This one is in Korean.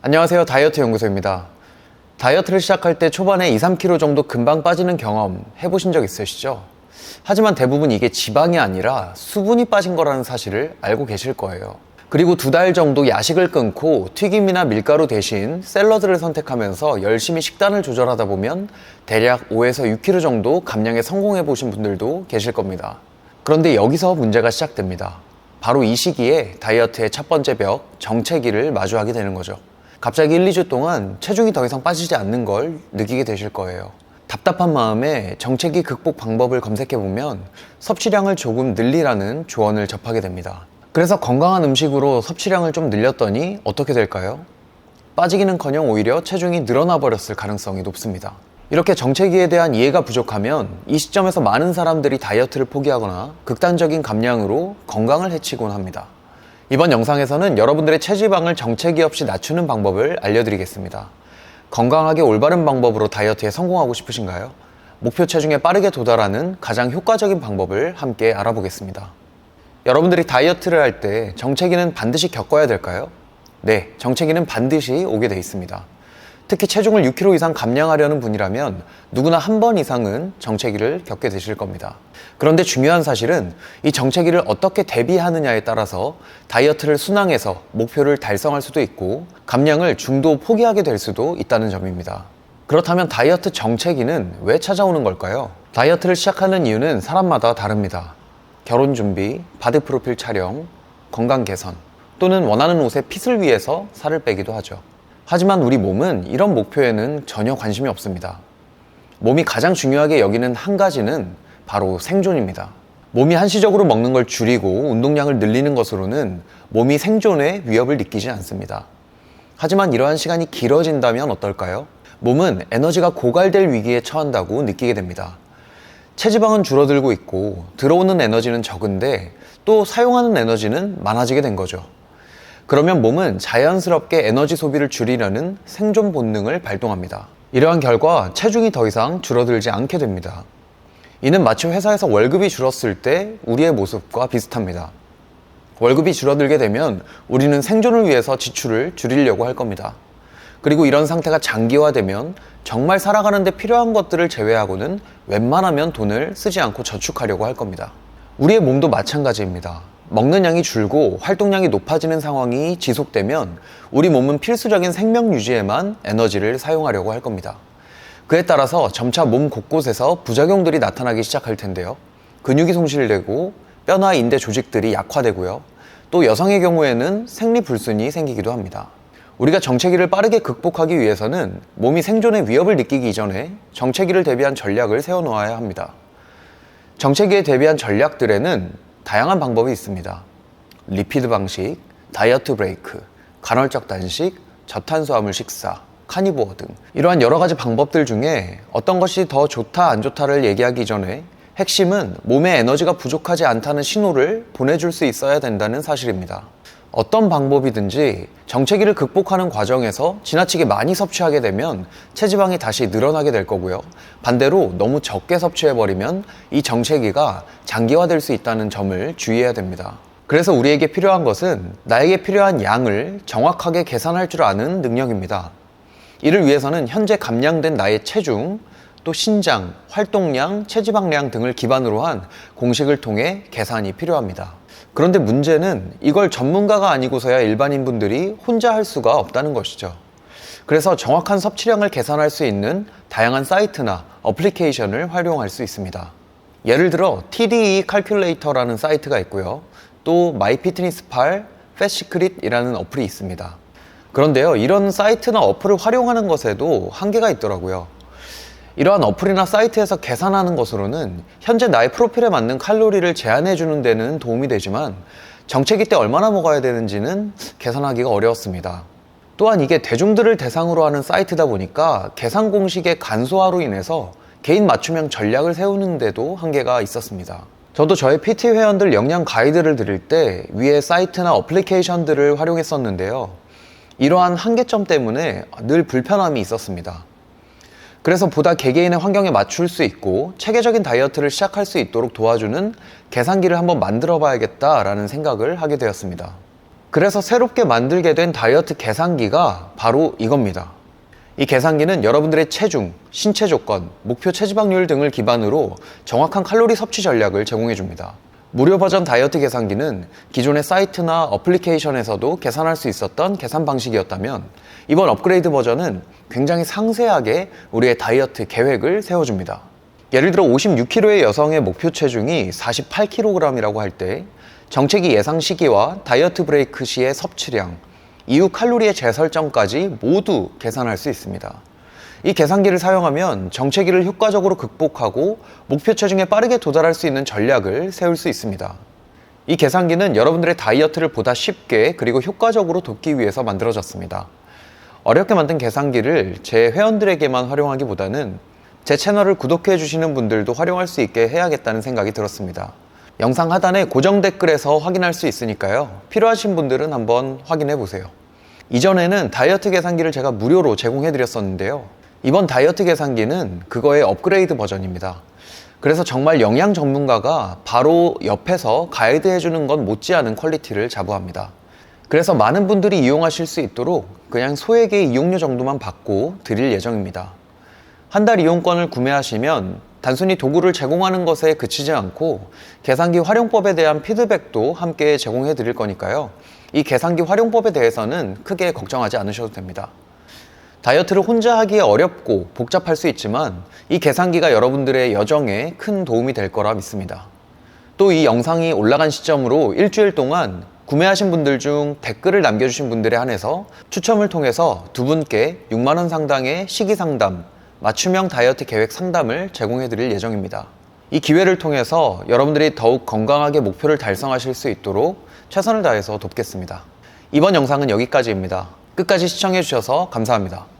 안녕하세요. 다이어트 연구소입니다. 다이어트를 시작할 때 초반에 2, 3kg 정도 금방 빠지는 경험 해보신 적 있으시죠? 하지만 대부분 이게 지방이 아니라 수분이 빠진 거라는 사실을 알고 계실 거예요. 그리고 두 달 정도 야식을 끊고 튀김이나 밀가루 대신 샐러드를 선택하면서 열심히 식단을 조절하다 보면 대략 5에서 6kg 정도 감량에 성공해 보신 분들도 계실 겁니다. 그런데 여기서 문제가 시작됩니다. 바로 이 시기에 다이어트의 첫 번째 벽, 정체기를 마주하게 되는 거죠. 갑자기 1, 2주 동안 체중이 더 이상 빠지지 않는 걸 느끼게 되실 거예요. 답답한 마음에 정체기 극복 방법을 검색해보면 섭취량을 조금 늘리라는 조언을 접하게 됩니다. 그래서 건강한 음식으로 섭취량을 좀 늘렸더니 어떻게 될까요? 빠지기는 커녕 오히려 체중이 늘어나 버렸을 가능성이 높습니다. 이렇게 정체기에 대한 이해가 부족하면 이 시점에서 많은 사람들이 다이어트를 포기하거나 극단적인 감량으로 건강을 해치곤 합니다. 이번 영상에서는 여러분들의 체지방을 정체기 없이 낮추는 방법을 알려드리겠습니다. 건강하게 올바른 방법으로 다이어트에 성공하고 싶으신가요? 목표 체중에 빠르게 도달하는 가장 효과적인 방법을 함께 알아보겠습니다. 여러분들이 다이어트를 할 때 정체기는 반드시 겪어야 될까요? 네, 정체기는 반드시 오게 돼 있습니다. 특히 체중을 6kg 이상 감량하려는 분이라면 누구나 한 번 이상은 정체기를 겪게 되실 겁니다. 그런데 중요한 사실은 이 정체기를 어떻게 대비하느냐에 따라서 다이어트를 순항해서 목표를 달성할 수도 있고 감량을 중도 포기하게 될 수도 있다는 점입니다. 그렇다면 다이어트 정체기는 왜 찾아오는 걸까요? 다이어트를 시작하는 이유는 사람마다 다릅니다. 결혼 준비, 바디 프로필 촬영, 건강 개선, 또는 원하는 옷에 핏을 위해서 살을 빼기도 하죠. 하지만 우리 몸은 이런 목표에는 전혀 관심이 없습니다. 몸이 가장 중요하게 여기는 한 가지는 바로 생존입니다. 몸이 한시적으로 먹는 걸 줄이고 운동량을 늘리는 것으로는 몸이 생존에 위협을 느끼지 않습니다. 하지만 이러한 시간이 길어진다면 어떨까요? 몸은 에너지가 고갈될 위기에 처한다고 느끼게 됩니다. 체지방은 줄어들고 있고 들어오는 에너지는 적은데 또 사용하는 에너지는 많아지게 된 거죠. 그러면 몸은 자연스럽게 에너지 소비를 줄이려는 생존 본능을 발동합니다. 이러한 결과 체중이 더 이상 줄어들지 않게 됩니다. 이는 마치 회사에서 월급이 줄었을 때 우리의 모습과 비슷합니다. 월급이 줄어들게 되면 우리는 생존을 위해서 지출을 줄이려고 할 겁니다. 그리고 이런 상태가 장기화되면 정말 살아가는데 필요한 것들을 제외하고는 웬만하면 돈을 쓰지 않고 저축하려고 할 겁니다. 우리의 몸도 마찬가지입니다. 먹는 양이 줄고 활동량이 높아지는 상황이 지속되면 우리 몸은 필수적인 생명 유지에만 에너지를 사용하려고 할 겁니다. 그에 따라서 점차 몸 곳곳에서 부작용들이 나타나기 시작할 텐데요. 근육이 손실되고 뼈나 인대 조직들이 약화되고요. 또 여성의 경우에는 생리 불순이 생기기도 합니다. 우리가 정체기를 빠르게 극복하기 위해서는 몸이 생존의 위협을 느끼기 이전에 정체기를 대비한 전략을 세워놓아야 합니다. 정체기에 대비한 전략들에는 다양한 방법이 있습니다. 리피드 방식, 다이어트 브레이크, 간헐적 단식, 저탄수화물 식사, 카니보어 등 이러한 여러 가지 방법들 중에 어떤 것이 더 좋다 안 좋다를 얘기하기 전에 핵심은 몸에 에너지가 부족하지 않다는 신호를 보내줄 수 있어야 된다는 사실입니다. 어떤 방법이든지 정체기를 극복하는 과정에서 지나치게 많이 섭취하게 되면 체지방이 다시 늘어나게 될 거고요. 반대로 너무 적게 섭취해버리면 이 정체기가 장기화될 수 있다는 점을 주의해야 됩니다. 그래서 우리에게 필요한 것은 나에게 필요한 양을 정확하게 계산할 줄 아는 능력입니다. 이를 위해서는 현재 감량된 나의 체중, 또 신장, 활동량, 체지방량 등을 기반으로 한 공식을 통해 계산이 필요합니다. 그런데 문제는 이걸 전문가가 아니고서야 일반인 분들이 혼자 할 수가 없다는 것이죠. 그래서 정확한 섭취량을 계산할 수 있는 다양한 사이트나 어플리케이션을 활용할 수 있습니다. 예를 들어 TDE 칼큘레이터라는 사이트가 있고요. 또 마이피트니스팔, 패시크릿이라는 어플이 있습니다. 그런데요, 이런 사이트나 어플을 활용하는 것에도 한계가 있더라고요. 이러한 어플이나 사이트에서 계산하는 것으로는 현재 나의 프로필에 맞는 칼로리를 제한해 주는 데는 도움이 되지만 정체기 때 얼마나 먹어야 되는지는 계산하기가 어려웠습니다. 또한 이게 대중들을 대상으로 하는 사이트다 보니까 계산 공식의 간소화로 인해서 개인 맞춤형 전략을 세우는데도 한계가 있었습니다. 저도 저의 PT 회원들 영양 가이드를 드릴 때 위에 사이트나 어플리케이션들을 활용했었는데요. 이러한 한계점 때문에 늘 불편함이 있었습니다. 그래서 보다 개개인의 환경에 맞출 수 있고 체계적인 다이어트를 시작할 수 있도록 도와주는 계산기를 한번 만들어 봐야겠다라는 생각을 하게 되었습니다. 그래서 새롭게 만들게 된 다이어트 계산기가 바로 이겁니다. 이 계산기는 여러분들의 체중, 신체 조건, 목표 체지방률 등을 기반으로 정확한 칼로리 섭취 전략을 제공해 줍니다. 무료 버전 다이어트 계산기는 기존의 사이트나 어플리케이션에서도 계산할 수 있었던 계산 방식이었다면 이번 업그레이드 버전은 굉장히 상세하게 우리의 다이어트 계획을 세워줍니다. 예를 들어 56kg의 여성의 목표 체중이 48kg이라고 할 때 정체기 예상 시기와 다이어트 브레이크 시의 섭취량, 이후 칼로리의 재설정까지 모두 계산할 수 있습니다. 이 계산기를 사용하면 정체기를 효과적으로 극복하고 목표 체중에 빠르게 도달할 수 있는 전략을 세울 수 있습니다. 이 계산기는 여러분들의 다이어트를 보다 쉽게 그리고 효과적으로 돕기 위해서 만들어졌습니다. 어렵게 만든 계산기를 제 회원들에게만 활용하기보다는 제 채널을 구독해 주시는 분들도 활용할 수 있게 해야겠다는 생각이 들었습니다. 영상 하단에 고정 댓글에서 확인할 수 있으니까요. 필요하신 분들은 한번 확인해 보세요. 이전에는 다이어트 계산기를 제가 무료로 제공해 드렸었는데요. 이번 다이어트 계산기는 그거의 업그레이드 버전입니다. 그래서 정말 영양 전문가가 바로 옆에서 가이드 해주는 건 못지않은 퀄리티를 자부합니다. 그래서 많은 분들이 이용하실 수 있도록 그냥 소액의 이용료 정도만 받고 드릴 예정입니다. 한 달 이용권을 구매하시면 단순히 도구를 제공하는 것에 그치지 않고 계산기 활용법에 대한 피드백도 함께 제공해 드릴 거니까요. 이 계산기 활용법에 대해서는 크게 걱정하지 않으셔도 됩니다. 다이어트를 혼자 하기에 어렵고 복잡할 수 있지만 이 계산기가 여러분들의 여정에 큰 도움이 될 거라 믿습니다. 또 이 영상이 올라간 시점으로 일주일 동안 구매하신 분들 중 댓글을 남겨주신 분들에 한해서 추첨을 통해서 두 분께 6만원 상당의 시기 상담, 맞춤형 다이어트 계획 상담을 제공해 드릴 예정입니다. 이 기회를 통해서 여러분들이 더욱 건강하게 목표를 달성하실 수 있도록 최선을 다해서 돕겠습니다. 이번 영상은 여기까지입니다. 끝까지 시청해 주셔서 감사합니다.